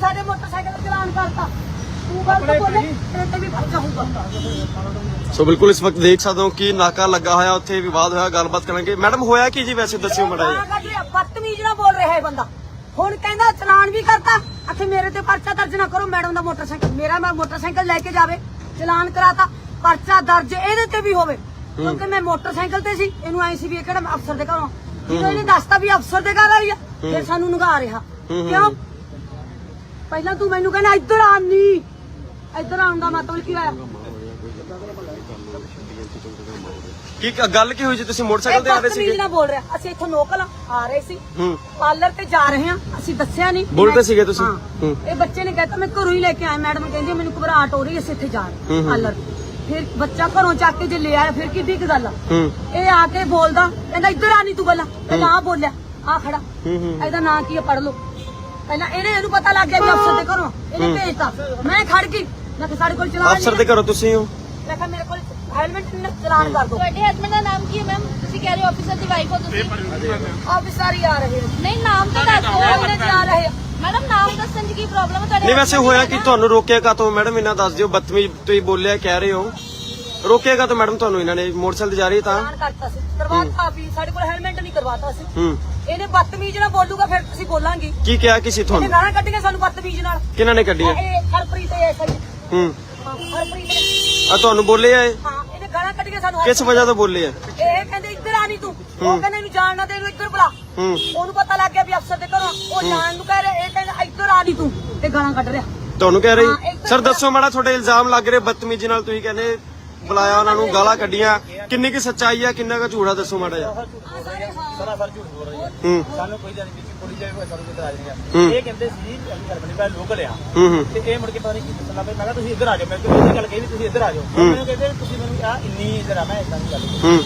ਸਾਡੇ ਮੋਟਰਸਾਈਕਲ ਚਲਾਨ ਕਰਤਾ। ਤੂੰ ਗਲਤ ਬੋਲੇ ਤੇਰੇ ਤੇ ਵੀ ਫਰਜ਼ ਹੋਊਗਾ ਸੋ ਬਿਲਕੁਲ ਇਸ ਵਕਤ ਦੇਖ ਸਕਦੇ ਹੋ ਕਿ ਨਾਕਾ ਲੱਗਾ ਹੋਇਆ ਉੱਥੇ ਵਿਵਾਦ ਹੋਇਆ ਗੱਲਬਾਤ ਕਰਾਂਗੇ। ਮੈਡਮ ਹੋਇਆ ਕੀ ਜੀ ਵੈਸੇ? ਦੱਸਿਓ ਮੜਾ ਰਿਹਾ ਬਦਤਮੀਜ਼ ਨਾਲ ਬੋਲ ਰਿਹਾ ਹੈ ਬੰਦਾ। ਹੁਣ ਕਹਿੰਦਾ ਚਲਾਨ ਵੀ ਕਰਤਾ। ਅਖੇ ਮੇਰੇ ਤੇ ਪਰਚਾ ਦਰਜ ਨਾ ਕਰੋ ਮੈਡਮ ਦਾ ਮੋਟਰਸਾਈਕਲ। ਮੇਰਾ ਮੈਂ ਮੋਟਰਸਾਈਕਲ ਲੈ ਕੇ ਜਾਵੇ ਚਲਾਨ ਕਰਾਤਾ ਪਰਚਾ ਦਰਜ ਇਹਦੇ ਤੇ ਵੀ ਹੋਵੇ। ਕਿਉਂਕਿ ਮੈਂ ਮੋਟਰਸਾਈਕਲ ਤੇ ਸੀ ਇਹਨੂੰ ਆਈ ਸੀ ਵੀ ਇਹ ਕਿਹੜਾ ਅਫਸਰ ਦੇ ਘਰੋਂ। ਜਦੋਂ ਇਹਨੇ ਦੱਸਤਾ ਵੀ ਅਫਸਰ ਦੇ ਘਰ ਆਈ ਆ ਫਿਰ ਸਾਨੂੰ ਨਗਾ ਰਿਹਾ। ਕਿਉਂ? ਪਹਿਲਾਂ ਤੂੰ ਮੈਨੂੰ ਕਹਿੰਦਾ ਇੱਧਰ ਆ ਨੀ। ਇੱਧਰ ਆਉਣ ਦਾ ਮਤਲਬ ਕੀ ਹੋਇਆ? ਕੀ ਗੱਲ ਕੀ ਹੋਈ ਜੀ ਤੁਸੀਂ ਮੋਟਰਸਾਈਕਲ ਤੇ ਆ ਰਹੇ ਬਦਤਮੀਜ਼ ਸੀਗੇ ਨਾਲ ਬੋਲ ਰਿਹਾ। ਅਸੀਂ ਇੱਥੋਂ ਲੋਕਲ ਆ ਰਹੇ ਸੀ। ਹੂੰ। ਪਾਰਲਰ ਤੇ ਜਾ ਰਹੇ ਹਾਂ। ਅਸੀਂ ਦੱਸਿਆ ਨਹੀਂ ਬੋਲਦੇ ਸੀਗੇ ਤੁਸੀਂ? ਹਾਂ। ਇਹ ਬੱਚੇ ਨੇ ਕਹਿਤਾ ਮੈਂ ਘਰੋਂ ਹੀ ਲੈ ਕੇ ਆਇਆ। ਮੈਡਮ ਕਹਿੰਦੀ ਮੈਨੂੰ ਘਬਰਾਹਟ ਹੋ ਰਹੀ ਅਸੀਂ ਇੱਥੇ ਜਾ ਰਹੇ ਹੂੰ। ਪਾਰਲਰ ਫਿਰ ਬੱਚਾ ਘਰੋਂ ਚੱਕ ਕੇ ਜੇ ਲੈ ਆਇਆ ਫਿਰ ਕਿੱਡੀ ਕੁ ਗੱਲ ਆ? ਹੂੰ। ਇਹ ਆ ਕੇ ਬੋਲਦਾ ਕਹਿੰਦਾ ਇੱਧਰ ਆ ਨਹੀਂ ਤੂੰ ਪਹਿਲਾਂ ਨਾ ਬੋਲਿਆ ਆ ਖੜਾ। ਹੂੰ, ਹੂੰ। ਇਹਦਾ ਨਾਂ ਕੀ ਹੈ ਪੜ ਲਓ। ਪਹਿਲਾਂ ਇਹਨੇ ਇਹਨੂੰ ਪਤਾ ਲੱਗ ਗਿਆ ਵੀ ਅਫਸਰ ਦੇ ਘਰੋਂ। ਇਹਨੇ ਭੇਜਤਾ। ਮੈਂ ਖੜ ਗਈ। ਮੈਂ ਕਿ ਸਾਡੇ ਕੋਲ ਚਲਾ ਅਫਸਰ ਦੇ ਘਰੋਂ ਤੁਸੀਂ ਹੋ? ਮੈਂ ਕਿਹਾ ਮੇਰੇ ਕੋਲ ਹੈਲਮਟ ਚਲਾਨ ਕਰ ਦੋ ਤੁਹਾਡੇ ਹਸਬੰਡ ਦਾ ਨਾਮ ਕੀ ਹੈ ਮੈਮ ਤੁਸੀਂ ਕਹਿ ਰਹੇ ਹੋ ਆਫੀਸਰ ਦੀ ਵਾਈਫ ਹੋ ਤੁਸੀਂ। ਆਫਿਸਰ ਹੀ। ਆ ਰਹੇ ਨੇ। ਨਹੀਂ ਨਾਮ ਤਾਂ ਦੱਸ ਉਹ ਉਹਨੇ ਦਿਓ ਜਾ ਰਹੇ ਆ। ਮੈਡਮ ਨਾਮ ਦੱਸਣ ਦੀ ਕੀ ਪ੍ਰੋਬਲਮ ਹੈ ਤੁਹਾਡੇ ਨਹੀਂ ਵੈਸੇ husband ਹੋਇਆ ਦੀ ਕਿ? ਨਾ? ਤੁਹਾਨੂੰ ਰੋਕਿਆ ਕਾ ਤੋਂ ਮੈਡਮ ਇਹਨਾਂ ਦੱਸ ਦਿਓ ਬਦਤਮੀਜ਼ ਤੁਸੀਂ ਬੋਲਿਆ ਕਹਿ ਰਹੇ ਹੋ। ਰੋਕਿਆਗਾ ਤਾਂ ਮੈਡਮ ਤੁਹਾਨੂੰ ਇਹਨਾਂ ਨੇ ਮੋਟਰਸਾਈਕਲ ਤੇ ਜਾ ਰਹੀ ਤਾਂ? ਕਰਤਾ ਸੀ। ਕਰਵਾਤਾ ਵੀ ਸਾਡੇ ਕੋਲ ਹੈਲਮਟ ਨਹੀਂ ਕਰਵਾਤਾ ਸੀ। ਹੂੰ। ਇਹਨੇ ਬਦਤਮੀਜ਼ ਨਾਲ ਬੋਲੂਗਾ ਫਿਰ ਤੁਸੀਂ ਬੋਲਾਂਗੇ। ਕੀ ਕਿਹਾ ਕਿ ਸੀ ਇਹਨੇ ਤੁਹਾਨੂੰ ਗਾਲਾਂ ਕੱਢੀਆਂ ਸਾਨੂੰ ਬਦਤਮੀਜ਼ ਨਾਲ। ਕਿਹਨਾਂ ਨੇ ਕੱਢੀ ਹੈ ਇਹ ਹਰਪ੍ਰੀਤ ਇਹ ਸਹੀ ਹੂੰ। ਹਾਂ, ਹਰਪ੍ਰੀਤ ਨੇ ਆ ਤੁਹਾਨੂੰ ਬੋਲੇ ਆ ਇਹ? ਹਾਂ ਇਹਨੇ ਗਾਲਾਂ ਕੱਢੀਆਂ ਸਾਨੂੰ ਕਿਸ ਵਜ੍ਹਾ ਤੋਂ ਬੋਲੇ ਆ? ਇਹ ਕਹਿੰਦੇ ਇੱਧਰ ਆ ਨਹੀਂ ਤੂੰ। ਉਹ ਕਹਿੰਦਾ ਇਹਨੂੰ ਜਾਣਨਾ ਤੇ ਇਹਨੂੰ ਇੱਧਰ ਬੁਲਾ। ਹੂੰ। ਉਹਨੂੰ ਪਤਾ ਲੱਗ ਗਿਆ ਵੀ ਅਫਸਰ ਦੇ ਘਰੋਂ ਉਹ ਜਾਣ ਨੂੰ ਕਹਿ ਰਿਹਾ ਇਹ ਕਹਿੰਦਾ ਇੱਧਰ ਆ ਨਹੀਂ ਤੂੰ। ਤੇ ਗਾਲਾਂ ਕੱਢ ਰਿਹਾ। ਤੁਹਾਨੂੰ ਕਹਿ ਹਾਂ, ਰਹੀ ਇੱਕ- ਸਰ ਦੱਸੋ ਮਾੜਾ ਤੁਹਾਡੇ ਇਲਜ਼ਾਮ ਲੱਗ ਰਹੇ ਬਦਤਮੀਜ਼ੀ ਨਾਲ ਤੁਸੀਂ ਕਹਿੰਦੇ ਬੁਲਾਇਆ ਉਹਨਾਂ ਨੂੰ ਗਾਲਾਂ ਕੱਢੀਆਂ। ਕਿੰਨੀ ਕੀ ਸੱਚਾਈ ਆ ਕਿੰਨਾ ਕੁ ਝੂਠਾ ਦੱਸੋ ਮਾੜਾ ਜਿਹਾ। ਸਰਾਸਰ ਝੂਠ ਬੋਲ ਰਹੀ ਹੈ ਹੂੰ। ਸਾਨੂੰ ਕੋਈ ਜਾਣੀ ਵਿੱਚ ਪੁਲਿਸ ਜਾਵੇ ਕੋਈ ਸਾਨੂੰ ਕਿਤੇ ਆ। ਹੂੰ। ਜਾਏਗਾ ਇਹ ਕਹਿੰਦੇ ਸੀ ਅਸੀਂ ਘਰ ਬਣੀ ਪਾ ਲੋਕਲ ਆ। ਹੂੰ ਹੂੰ। ਤੇ ਇਹ ਮੁੜ ਕੇ ਪਤਾ ਨਹੀਂ ਕੀ ਦੱਸਣਾ ਮੈਂ ਕਿਹਾ ਤੁਸੀਂ ਇੱਧਰ ਆ ਜਾਓ। ਮੈਂ ਕਿਹਾ ਇਹ ਗੱਲ ਕਹੀ ਵੀ ਤੁਸੀਂ ਇੱਧਰ ਆ ਜਾਓ। ਮੈਨੂੰ ਕਹਿੰਦੇ ਤੁਸੀਂ ਮੈਨੂੰ ਆ ਇੰਨੀ ਇੱਧਰ ਆ ਮੈਂ ਇਦਾਂ ਦੀ ਗੱਲ ਹੂੰ।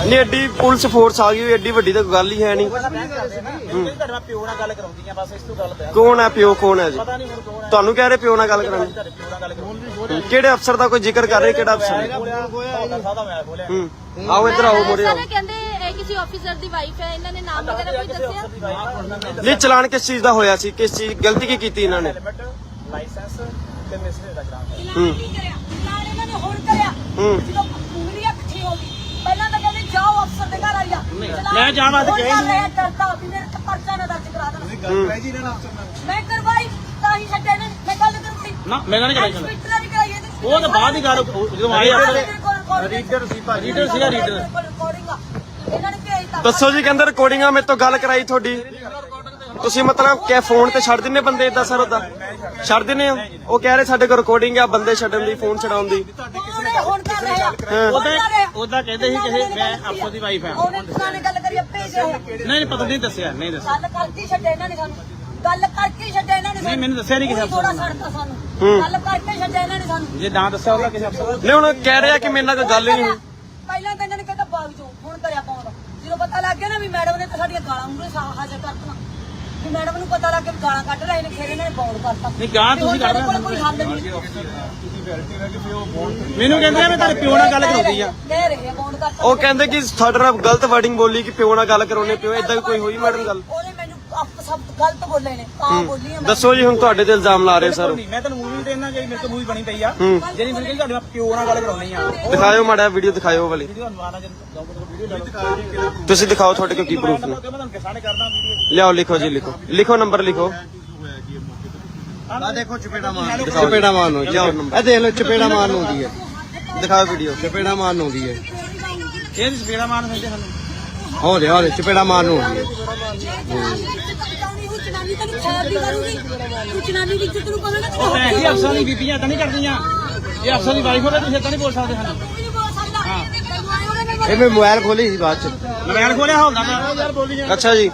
ਨਹੀਂ ਐਡੀ ਪੁਲਿਸ ਫੋਰਸ ਆ ਗਈ ਐਡੀ ਵੱਡੀ ਤਾਂ ਗੱਲ ਹੀ ਹੈ ਨਹੀਂ। ਤੁਹਾਡੇ ਨਾਲ ਪਿਓ ਨਾਲ ਗੱਲ ਕਰਾਉਂਦੀਆਂ ਬਸ ਇਸ ਤੋਂ ਗੱਲ ਪਿਆ ਕੌਣ ਹੈ ਪਿਓ ਕੌਣ ਹੈ ਜੀ? ਪਤਾ ਨਹੀਂ ਹੁਣ ਕੌਣ ਹੈ। ਤੁਹਾਨੂੰ ਕਹਿ ਰਹੇ ਪਿਓ ਨਾਲ ਗੱਲ ਕਰਾਉਣੀ? ਤੁਹਾਡੇ ਪਿਓ ਨਾਲ ਗੱਲ ਕਰਾਉਂਦੀ? ਕਿਹੜੇ ਅਫਸਰ ਦਾ ਕੋਈ ਜ਼ਿਕਰ ਕਰ ਰਹੇ ਕਿਹੜਾ ਅਫਸਰ? ਮੈਂ ਬੋਲਿਆ ਹੂੰ। ਆਓ ਇੱਧਰ ਆਓ ਮੋਰੇ ਆਓ। ਸਰ, ਕਹਿੰਦੇ ਇਹ ਕਿਸੇ ਆਫੀਸਰ ਦੀ ਵਾਈਫ ਹੈ ਇਹਨਾਂ ਨੇ ਨਾਮ ਵਗੈਰਾ ਕੋਈ ਦੱਸਿਆ? ਨਹੀਂ ਚਲਾਨ ਕਿਸ ਚੀਜ਼ ਦਾ ਹੋਇਆ ਸੀ? ਕਿਸ ਚੀਜ਼ ਗਲਤੀ ਕੀ ਕੀਤੀ ਇਹਨਾਂ ਨੇ? ਹੈਲਮਟ ਲਾਇਸੈਂਸ ਤੇ ਮਿਸਟਰ ਦਾ ਕਰਾਉਂਦਾ ਚਲਾਨ ਕੀ ਕਰਿਆ। ਚਲਾਨ ਇਹਨਾਂ ਨੇ ਹੁਣ ਕਰਿਆ। ਹੂੰ। ਜਦੋਂ ਉਂਗਲੀ ਇਕੱਠੀ ਹੋ ਗਈ ਪਹਿਲਾਂ ਤਾਂ ਕਹਿੰਦੇ ਜਾਓ ਅਫਸਰ ਦੇ ਘਰ ਆਈਆ ਮੈਂ ਜਾਣ ਵਾਸਤੇ ਹੁਣ ਕਿਹਾ ਹੀ ਕਰ ਰਿਹਾ ਡਰਦਾ ਵੀ ਮੇਰੇ ਤੇ ਪਰਚਾ ਨਾ ਦਰਜ ਕਰਾ ਦੇਣਾ। ਮੈਂ ਕਰਵਾਈ ਤਾਂ ਹੀ ਛੱਡਿਆ ਇਹਨਾਂ ਨੇ ਮੈਂ ਗੱਲ ਕਰੂੰਗੀ ਨਾ ਮੈਂ ਨਹੀਂ ਕਰਾਈ ਟਵਿੱਟਰ ਵੀ ਕਰਾਈ ਇਹਦੇ। ਉਹ ਤਾਂ ਬਾਅਦ ਦੀ ਗੱਲ ਉਹ ਜਦੋਂ ਆਏ ਰੀਡਰ ਅਫਸਰ ਰੀਡਰ ਸੀ ਭਾਜੀ। ਰੀਡਰ ਸੀਗਾ ਰੀਡਰ ਇਹਨਾਂ ਨੇ ਭੇਜਤਾ ਦੱਸੋ ਜੀ ਕਹਿੰਦੇ ਰਿਕਾਰਡਿੰਗਾਂ ਮੇਰੇ ਤੋਂ ਗੱਲ ਕਰਾਈ ਤੁਹਾਡੀ। ਤੁਸੀਂ ਮਤਲਬ ਕਿ ਫੋਨ ਤੇ ਛੱਡ ਦਿੰਨੇ ਬੰਦੇ ਇਦਾਂ ਸਰ ਉਦਾਂ ਛੱਡ ਦਿੰਨੇ ਹੋ? ਉਹ ਕਹਿ ਰਹੇ ਸਾਡੇ ਕੋਲ ਰਿਕਾਰਡਿੰਗ ਆ ਬੰਦੇ ਛੱਡਣ ਦੀ ਫੋਨ ਛਡਾਉਣ ਦੀ। ਹੁਣ ਰਹੇ ਆ। ਉਹਦਾ ਉਹਦਾ ਕਹਿੰਦੇ ਸੀ ਕਿ ਇਹ ਮੈਂ ਅਫਸਰ ਦੀ ਵਾਈਫ ਹਾਂ। ਉਹਨੇ ਕਿਸਾਨ ਨੇ ਗੱਲ ਕਰੀ ਆ, ਭੇਜਿਆ ਹੋਇਆ। ਨਹੀਂ ਨਹੀਂ ਪਤਾ ਨਹੀਂ ਦੱਸਿਆ ਨਹੀਂ ਦੱਸਿਆ। ਗੱਲ ਕਰਕੇ ਹੀ ਛੱਡਿਆ ਇਹਨਾਂ ਨੇ ਸਾਨੂੰ। ਗੱਲ ਕਰਕੇ ਛੱਡਿਆ ਇਹਨਾਂ ਨੇ ਨਹੀਂ, ਮੈਨੂੰ ਦੱਸਿਆ ਨਹੀਂ ਕਿਸੇ ਥੋੜਾ। ਛੱਡਤਾ ਸਾਨੂੰ। ਗੱਲ ਕਰਕੇ ਛੱਡਿਆ ਇਹਨਾਂ ਨੇ ਸਾਨੂੰ। ਜੇ ਨਾ ਦੱਸਿਆ ਉਹਦਾ ਕਿਸੇ ਅਫਸਰ ਨਹੀਂ ਹੁਣ ਕਹਿ ਰਿਹਾ ਕਿ ਮੇਰੇ ਨਾਲ ਕੋਈ ਗੱਲ ਹੀ ਨਹੀਂ ਹੋਈ। ਪਹਿਲਾਂ ਤਾਂ ਇਹਨਾਂ ਨੇ ਕਹਿੰਦਾ ਬਾਗ ਜੋ ਹੁਣ ਕਰਿਆ ਪਾਉਂਦਾ ਜਦੋਂ ਪਤਾ ਲੱਗ ਗਿਆ ਨਾ ਵੀ ਮੈਡਮ ਨੇ ਤਾਂ ਸਾਡੀਆਂ ਗਾਲਾਂ ਮੂਰੇ ਹਾਜ਼ਰ ਕਰਤੀਆਂ। ਮੈਡਮ ਨੂੰ ਪਤਾ ਲੱਗ ਗਿਆ ਵੀ ਗਾਲਾਂ ਕੱਢ ਰਹੇ ਨੇ ਫਿਰ ਇਹਨਾਂ ਨੇ ਬੌਂਡ ਕਰਤਾ। ਨਹੀਂ, ਗਾਲਾਂ ਤੇ ਹੁਣ ਤੁਸੀਂ ਕੱਢ ਸਾਡੇ ਕੋਲ ਰਹੇ ਕੋਈ ਹੱਲ ਨਹੀਂ। ਮੈਨੂੰ ਕਹਿੰਦੇ ਆ ਮੈਂ ਤੁਹਾਡੇ ਪਿਓ ਨਾਲ ਗੱਲ ਕਰਾਉਂਦੀ ਆ। ਕਹਿ ਰਹੇ ਆ ਬੌਂਡ ਕਰਤਾ। ਉਹ ਕਹਿੰਦੇ ਕਿ ਤੁਹਾਡੇ ਨਾਲ ਗਲਤ ਵਰਡਿੰਗ ਬੋਲੀ ਕਿ ਪਿਓ ਨਾਲ ਗੱਲ ਕਰਾਉਣੇ ਪਿਓ ਇਦਾਂ ਵੀ ਕੋਈ ਹੋਈ ਮੈਡਮ ਗੱਲ? ਉਹਨੇ ਸਭ ਗਲਤ ਬੋਲੇ ਨੇ ਤਾਂ ਬੋਲੀ ਆ ਮੈਂ ਦੱਸੋ ਜੀ ਹੁਣ ਤੁਹਾਡੇ ਤੇ ਇਲਜ਼ਾਮ ਲਾ ਰਹੇ ਸਰ। ਨਹੀਂ ਮੈਂ ਤੁਹਾਨੂੰ ਮੂਵੀ ਤੇ ਇਹਨਾਂ ਜਿਹੜੀ ਮੇਰੇ ਤੋਂ ਮੂਵੀ ਬਣੀ ਪਈ ਆ। ਹੂੰ। ਜਿਹੜੀ ਮੈਨੂੰ ਕਹਿੰਦੀ ਤੁਹਾਡੇ ਨਾਲ ਪਿਓ ਨਾਲ ਗੱਲ ਕਰਾਉਣੀ ਆ ਦਿਖਾਇਓ ਮਾੜਾ ਵੀਡੀਓ ਦਿਖਾਇਓ ਵਾਲੀ। ਤੁਸੀਂ ਦਿਖਾਓ ਤੁਹਾਡੇ ਕੋਲ ਕੀ ਪ੍ਰੂਫ ਨੇ। ਲਿਆਓ ਲਿਖੋ ਜੀ ਲਿਖੋ। ਲਿਖੋ ਨੰਬਰ ਲਿਖੋ। ਆ ਦੇਖੋ ਚਪੇੜਾ ਮਾਰ। ਚਪੇੜਾ ਮਾਰਨ ਨੂੰ ਲਿਆਓ ਨੰਬਰ। ਇਹ ਦੇਖ ਲਓ ਚਪੇੜਾ ਮਾਰਨ ਨੂੰ ਦੀ ਹੈ। ਦਿਖਾਓ ਵੀਡੀਓ ਚਪੇੜਾ ਮਾਰਨ ਨੂੰ ਦੀ ਹੈ। ਇਹ ਸਪੀੜਾ ਮਾਰਨ ਦਿੰਦੇ ਸਾਨੂੰ ਹੋ ਦੇ ਹੋ ਦੇ ਚਪੇੜਾ ਮਾਰਨ ਨੂੰ ਹੈ। ਚਨਾਨੀ ਦੀ ਇੱਜ਼ਤ ਨੂੰ ਕਵੇਂ ਨਾ ਉਹ ਤਾਂ ਐਸੀ ਅਫਸਰ ਦੀ ਬੀਬੀਆਂ ਤਾਂ ਨਹੀਂ ਕਰਦੀਆਂ। ਇਹ ਅਫਸਰ ਦੀ ਵਾਈਫ ਹੋਵੇ ਤੁਸੀਂ ਤਾਂ ਨਹੀਂ ਬੋਲ ਸਕਦੇ। ਸਾਨੂੰ ਇਹ ਮੈਂ ਮੋਬਾਈਲ ਖੋਲੀ ਸੀ ਬਾਅਦ ਚ। ਮੋਬਾਈਲ ਖੋਲਿਆ ਹੁੰਦਾ ਮੈਂ ਯਾਰ ਬੋਲੀ ਅੱਛਾ ਜੀ।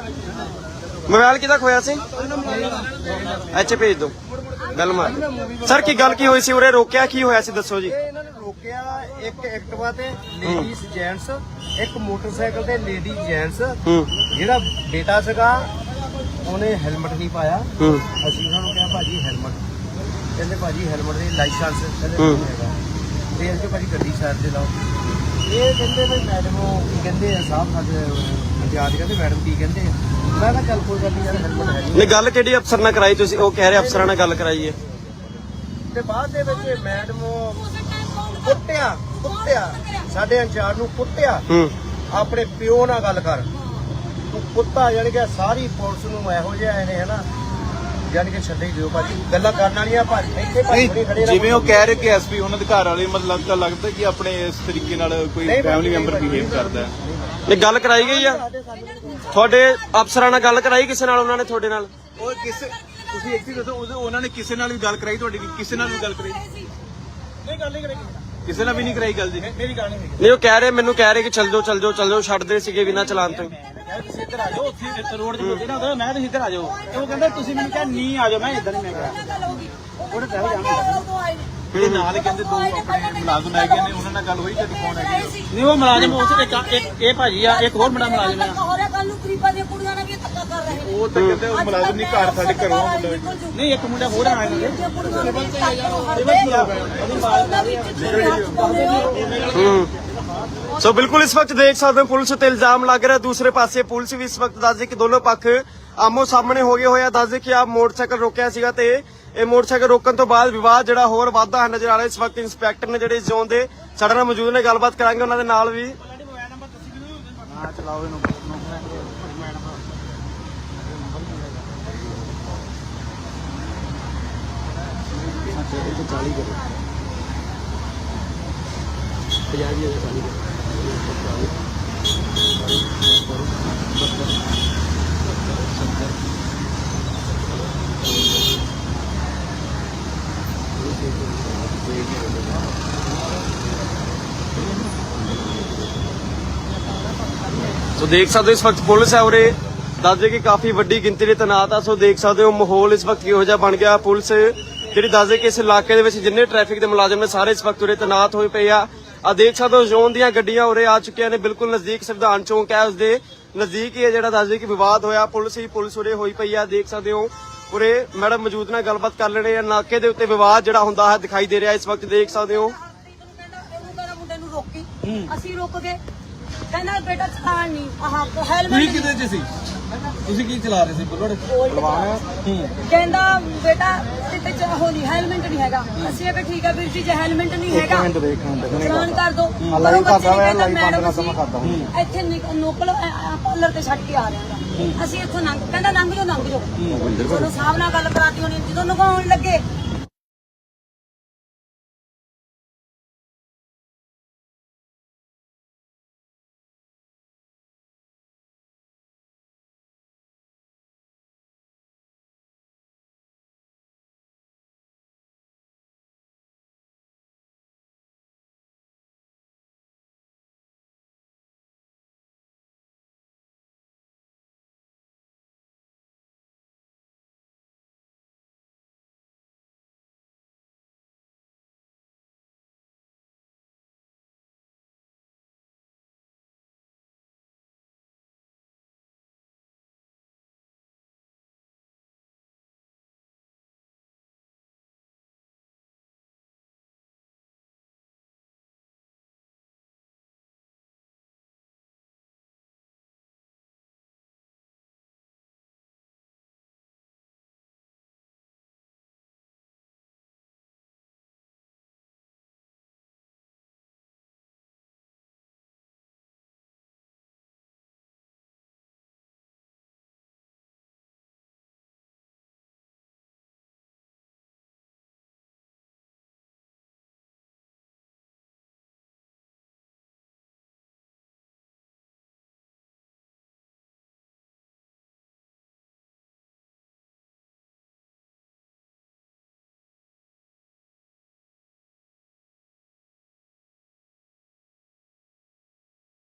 ਮੋਬਾਈਲ ਕਿਹਦਾ ਖੋਇਆ ਸੀ? ਅੱਛਾ ਭੇਜ ਦਿਓ। ਗੱਲ ਮਾਰ। ਸਰ ਕੀ ਗੱਲ ਕੀ ਹੋਈ ਸੀ? ਉਰੇ ਰੋਕਿਆ ਕੀ ਹੋਇਆ ਸੀ? ਦੱਸੋ ਜੀ। ਇਹਨਾਂ ਨੇ ਰੋਕਿਆ ਇੱਕ ਐਕਟਿਵਾ ਤੇ ਲੇਡੀਜ਼ ਜੈਂਟਸ ਇੱਕ ਮੋਟਰਸਾਈਕਲ ਤੇ ਲੇਡੀ ਜੈਂਟਸ ਹੂੰ। ਜਿਹੜਾ ਬੇਟਾ ਸੀਗਾ ਉਹਨੇ ਹੈਲਮਟ ਨਹੀਂ ਪਾਇਆ। ਹੂੰ। ਅਸੀਂ ਉਹਨਾਂ ਨੂੰ ਕਿਹਾ ਭਾਜੀ ਹੈਲਮਟ ਕਹਿੰਦੇ ਭਾਜੀ ਹੈਲਮਟ ਦੇ ਲਾਇਸੈਂਸ ਕਹਿੰਦੇ। ਨਹੀਂ ਹੈਗਾ। ਤੇ ਅਸੀਂ ਕਿਹਾ ਭਾਜੀ ਗੱਡੀ ਸਾਈਡ ਤੇ ਲਾਓ? ਇਹ ਕਹਿੰਦੇ ਵੀ ਮੈਡਮ ਉਹ ਕੀ ਕਹਿੰਦੇ ਆ ਸਾਹਿਬ ਸਾਡੇ ਇੰਚਾਰਜ ਕਹਿੰਦੇ ਮੈਡਮ ਕੀ ਕਹਿੰਦੇ ਆ? ਮੈਂ ਕਿਹਾ ਚੱਲ ਕੋਈ ਗੱਲ ਨਹੀਂ ਯਾਰ ਹੈਲਮਟ ਹੈ ਨਹੀਂ ਗੱਲ ਕਿਹੜੀ ਅਫਸਰ ਨਾਲ ਕਰਾਈ ਤੁਸੀਂ? ਉਹ ਕਹਿ ਰਹੇ ਅਫਸਰਾਂ ਨਾਲ ਗੱਲ ਕਰਾਈ ਹੈ ਤੇ ਬਾਅਦ ਦੇ ਵਿੱਚ ਮੈਡਮ ਕੁੱਟਿਆ ਕੁੱਟਿਆ। ਸਾਡੇ ਇੰਚਾਰਜ ਨੂੰ ਕੁੱਟਿਆ। ਆਪਣੇ ਪਿਓ ਨਾਲ ਗੱਲ ਕਰ। ਕੁੱਤਾ ਯਾਨੀ ਕਿ ਸਾਰੀ ਪੁਲਿਸ ਨੂੰ ਇਹੋ ਜਿਹਾ ਇਹਨੇ ਹਨਾ ਯਾਨੀ ਕਿ ਛੱਡੇ ਦਿਓ ਭਾਜੀ। ਗੱਲਾਂ ਕਰਨ ਵਾਲੀਆਂ ਭਾਜੀ ਇੱਥੇ ਭਾਜੀ ਖੜੇ ਖੜੇ ਜਿਵੇਂ ਉਹ ਕਹਿ ਰਹੇ ਕਿ ਐਸਪੀ ਉਹਨਾਂ ਦੇ ਘਰ ਵਾਲੇ ਮਤਲਬ ਤਾਂ ਲੱਗਦਾ ਕਿ ਆਪਣੇ ਇਸ ਤਰੀਕੇ ਨਾਲ ਕੋਈ ਨਹੀਂ, ਫੈਮਿਲੀ ਨਹੀਂ, ਮੈਂਬਰ ਨਹੀਂ, ਬਿਹੇਵ ਕਰਦਾ ਹੈ। ਨਹੀਂ ਗੱਲ ਕਰਾਈ ਗਈ ਆ? ਤੁਹਾਡੇ ਅਫਸਰਾਂ ਨਾਲ ਗੱਲ ਕਰਾਈ ਕਿਸੇ ਨਾਲ ਉਹਨਾਂ ਨੇ ਤੁਹਾਡੇ ਨਾਲ? ਉਹ ਕਿਸੇ ਤੁਸੀਂ ਇੱਕ ਚੀਜ਼ ਦੱਸੋ ਉਹਨਾਂ ਨੇ ਕਿਸੇ ਨਾਲ ਵੀ ਗੱਲ ਕਰਾਈ ਤੁਹਾਡੀ ਕਿਸੇ ਨਾਲ ਵੀ ਗੱਲ ਕਰਾਈ? ਨਹੀਂ ਗੱਲ ਨਹੀਂ ਕਰੇਗੀ ਕਿਸੇ ਨਾਲ ਵੀ ਨਹੀਂ ਕਰਾਈ ਗੱਲ ਜੀ? ਮੇਰੀ ਗੱਲ ਨਹੀਂ ਨਹੀਂ ਉਹ ਕਹਿ ਰਹੇ ਮੈਨੂੰ ਕਹਿ ਰਹੇ ਕਿ ਚੱਲ ਜਾਓ ਚੱਲ ਜਾਓ ਚੱਲ ਜਾਓ ਛੱਡਦੇ ਸੀਗੇ ਬਿਨਾਂ ਚਲਾਨ ਤੋਂ। ਤੁਸੀਂ ਇੱਧਰ ਆ ਜਾਓ ਉੱਥੇ ਰੋਡ 'ਤੇ ਬੋਲਦੇ ਨਾ ਉਹਦਾ ਮੈਂ ਕਿਹਾ ਤੁਸੀਂ ਇੱਧਰ ਆ ਜਾਓ। ਤੇ ਉਹ ਕਹਿੰਦਾ ਤੁਸੀਂ ਮੈਨੂੰ ਕਿਹਾ ਨਹੀਂ ਆ ਜਾਓ ਮੈਂ ਇਦਾਂ ਨਹੀਂ ਮੈਂ ਕਿਹਾ। ਉਹਨੇ ਪਹਿਲੇ ਜਾਣਾ ਜਿਹੜੇ ਨਾਲ ਕਹਿੰਦੇ ਦੋ ਆਪਣੇ ਮੁਲਾਜ਼ਮ ਹੈਗੇ ਨੇ ਉਹਨਾਂ ਨਾਲ ਗੱਲ ਹੋਈ ਤੁਹਾਡੀ ਕੌਣ ਹੈਗੀ ਨਹੀਂ ਉਹ ਮੁਲਾਜ਼ਮ ਉਸ ਇੱਕ ਇੱਕ ਇਹ ਭਾਜੀ ਆ ਇੱਕ ਹੋਰ ਮੁੰਡਾ ਮੁਲਾਜ਼ਮ ਆ। ਹੋਰਿਆ ਕੱਲ ਨੂੰ ਗਰੀਬਾਂ ਦੀਆਂ ਕੁੜੀਆਂ ਨਾਲ ਵੀ ਧੱਕਾ ਕਰ ਰਹੇ ਨੇ। ਉਹ ਤਾਂ ਕਹਿੰਦੇ ਉਹ ਮੁਲਾਜ਼ਮ ਨਹੀਂ ਘਰ ਸਾਡੇ ਘਰੋਂ ਨਹੀਂ ਇੱਕ ਮੁੰਡਾ ਹੋਰ ਆਇਆ ਨੇ ਹੂੰ। ਸੋ ਬਿਲਕੁਲ ਇਸ ਵਕਤ ਦੇਖ ਸਕਦੇ ਹੋ ਪੁਲਿਸ ਤੇ ਇਲਜ਼ਾਮ ਲੱਗ ਰਿਹਾ ਦੂਸਰੇ ਪਾਸੇ ਪੁਲਿਸ ਵੀ ਇਸ ਵਕਤ ਦੱਸਦੇ ਕਿ ਦੋਨੋਂ ਪੱਖ ਆਮੋ ਸਾਹਮਣੇ ਹੋ ਗਏ ਹੋਏ ਦੱਸਦੇ ਕਿ ਆ ਮੋਟਰਸਾਈਕਲ ਰੋਕਿਆ ਸੀਗਾ ਤੇ ਇਹ ਮੋਟਰਸਾਈਕਲ ਰੋਕਣ ਤੋਂ ਬਾਅਦ ਵਿਵਾਦ ਜਿਹੜਾ ਹੋਰ ਵਾਧਾ ਹੈ ਨਜ਼ਰ ਆ ਰਿਹਾ ਇਸ ਵਕਤ ਇੰਸਪੈਕਟਰ ਨੇ ਜਿਹੜੇ ਜ਼ੋਨ ਦੇ ਸਾਡੇ ਨਾਲ ਮੌਜੂਦ ਨੇ ਗੱਲਬਾਤ ਕਰਾਂਗੇ ਉਹਨਾਂ ਦੇ ਨਾਲ ਵੀ ਸੋ ਦੇਖ ਸਕਦੇ ਹੋ ਇਸ ਵਕਤ ਪੁਲਿਸ ਹੈ ਉਰੇ। ਦੱਸਦੇ ਕਿ ਕਾਫੀ ਵੱਡੀ ਗਿਣਤੀ ਦੇ ਤੈਨਾਤ ਆ। ਸੋ ਦੇਖ ਸਕਦੇ ਹੋ ਮਾਹੌਲ ਇਸ ਵਕਤ ਕਿਹੋ ਜਿਹਾ ਬਣ ਗਿਆ। ਪੁਲਿਸ ਜਿਹੜੀ ਦੱਸਦੇ ਕਿ ਇਸ ਇਲਾਕੇ ਦੇ ਵਿੱਚ ਜਿੰਨੇ ਟ੍ਰੈਫਿਕ ਦੇ ਮੁਲਾਜ਼ਮ ਨੇ, ਸਾਰੇ ਇਸ ਵਕਤ ਉਰੇ ਤੈਨਾਤ ਹੋਏ ਪਏ ਆ। ਆ ਦੇਖ ਸਕਦੇ ਹੋ ਜ਼ੋਨ ਦੀਆਂ ਗੱਡੀਆਂ ਉਰੇ ਆ ਚੁੱਕੀਆਂ ਨੇ ਬਿਲਕੁਲ ਨਜ਼ਦੀਕ ਸੰਵਿਧਾਨ ਚੌਂਕ ਹੈ ਉਸਦੇ ਨਜ਼ਦੀਕ ਹੀ ਹੈ ਜਿਹੜਾ ਦੱਸਦੇ ਕਿ ਵਿਵਾਦ ਹੋਇਆ ਪੁਲਿਸ ਹੀ ਪੁਲਿਸ ਉਰੇ ਹੋਈ ਪਈ ਆ ਦੇਖ ਸਕਦੇ ਹੋ। ਉਰੇ ਮੈਡਮ ਮੌਜੂਦ ਨਾਲ ਗੱਲਬਾਤ ਕਰ ਲੈਣੇ ਆ ਨਾਕੇ ਦੇ ਉੱਤੇ ਵਿਵਾਦ ਜਿਹੜਾ ਹੁੰਦਾ ਹੈ ਦਿਖਾਈ ਦੇ ਰਿਹਾ ਇਸ ਵਕਤ ਦੇਖ ਸਕਦੇ ਹੋ। ਮੁੰਡੇ ਨੂੰ ਰੋਕੀ ਅਸੀਂ ਰੁਕ ਗਏ ਕਹਿੰਦਾ ਬੇਟਾ ਚਲਾਨ ਨਹੀਂ ਆਹ ਹੈਲਮਟ ਤੁਸੀਂ ਕਿਤੇ ਚ ਸੀ? ਤੁਸੀਂ ਕੀ ਚਲਾ ਰਹੇ ਸੀ ਬੁੱਲੜ ਕਹਿੰਦਾ ਬੇਟਾ ਤੇ ਚ ਹੋ ਨਹੀਂ ਹੈਲਮਟ ਨਹੀਂ ਹੈਗਾ। ਅਸੀਂ ਕਿਹਾ ਠੀਕ ਹੈ ਵੀਰ ਜੀ ਜੇ ਹੈਲਮਟ ਨਹੀਂ ਹੈਗਾ ਚਲਾਨ ਕਰ ਦੋ। ਲਾਈਵ ਕਰਦਾ ਮੈਂ ਲਾਈਵ ਬੰਦ ਕਰਦਾ ਮੈਂ ਕਰਦਾ ਇੱਥੇ ਨਿਕ- ਨੋਕਲ ਪਾਰਲਰ ਤੇ ਛੱਡ ਕੇ ਆ ਰਿਹਾ। ਅਸੀਂ ਇੱਥੋਂ ਲੰਘ ਕਹਿੰਦਾ ਲੰਘ ਜਾਓ ਲੰਘ ਜਾਓ। ਚਲੋ ਸਾਹਿਬ ਨਾਲ ਗੱਲ ਕਰਾਤੀ ਹੋਣੀ ਜਦੋਂ ਨਗਾਉਣ ਲੱਗੇ